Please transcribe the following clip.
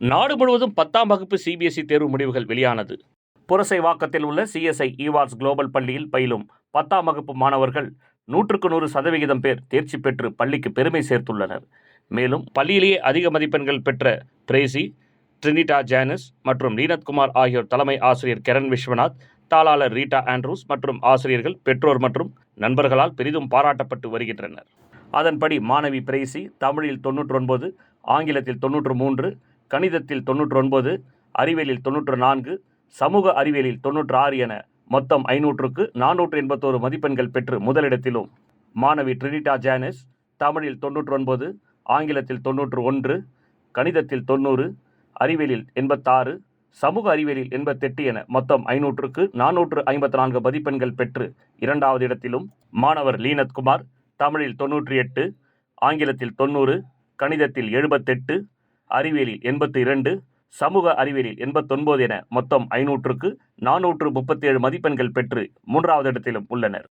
நாடு முழுவதும் பத்தாம் வகுப்பு சிபிஎஸ்இ தேர்வு முடிவுகள் வெளியானது. புரசைவாக்கத்தில் உள்ள சிஎஸ்ஐ ஈவார்ஸ் குளோபல் பள்ளியில் பயிலும் பத்தாம் வகுப்பு மாணவர்கள் நூற்றுக்கு நூறு சதவிகிதம் பேர் தேர்ச்சி பெற்று பள்ளிக்கு பெருமை சேர்த்துள்ளனர். மேலும் பள்ளியிலேயே அதிக மதிப்பெண்கள் பெற்ற பிரேசி ட்ரினிட்டா ஜானஸ் மற்றும் நீனத்குமார் ஆகியோர் தலைமை ஆசிரியர் கிரண் விஸ்வநாத் தாளாளர் ரீட்டா ஆண்ட்ரூஸ் மற்றும் ஆசிரியர்கள் பெற்றோர் மற்றும் நண்பர்களால் பெரிதும் பாராட்டப்பட்டு வருகின்றனர். அதன்படி மாணவி பிரேசி தமிழில் தொன்னூற்றி ஒன்பது ஆங்கிலத்தில் தொன்னூற்று மூன்று கணிதத்தில் தொன்னூற்று ஒன்பது அறிவியலில் தொன்னூற்று நான்கு சமூக அறிவியலில் தொன்னூற்று ஆறு என மொத்தம் ஐநூற்றுக்கு நானூற்று எண்பத்தோரு மதிப்பெண்கள் பெற்று முதலிடத்திலும். மாணவி ட்ரினிட்டா ஜானிஸ் தமிழில் தொன்னூற்று ஒன்பது ஆங்கிலத்தில் தொன்னூற்று ஒன்று கணிதத்தில் தொண்ணூறு அறிவியலில் எண்பத்தாறு சமூக அறிவியலில் எண்பத்தெட்டு என மொத்தம் ஐநூற்றுக்கு நானூற்று ஐம்பத்தி நான்கு மதிப்பெண்கள் பெற்று இரண்டாவது இடத்திலும். மாணவர் லீனத்குமார் தமிழில் தொன்னூற்றி எட்டு ஆங்கிலத்தில் தொண்ணூறு கணிதத்தில் எழுபத்தெட்டு அறிவியலில் எண்பத்தி இரண்டு சமூக அறிவியலில் எண்பத்தொன்பது என மொத்தம் ஐநூற்றுக்கு நானூற்று முப்பத்தேழு மதிப்பெண்கள் பெற்று மூன்றாவது இடத்திலும் உள்ளனர்.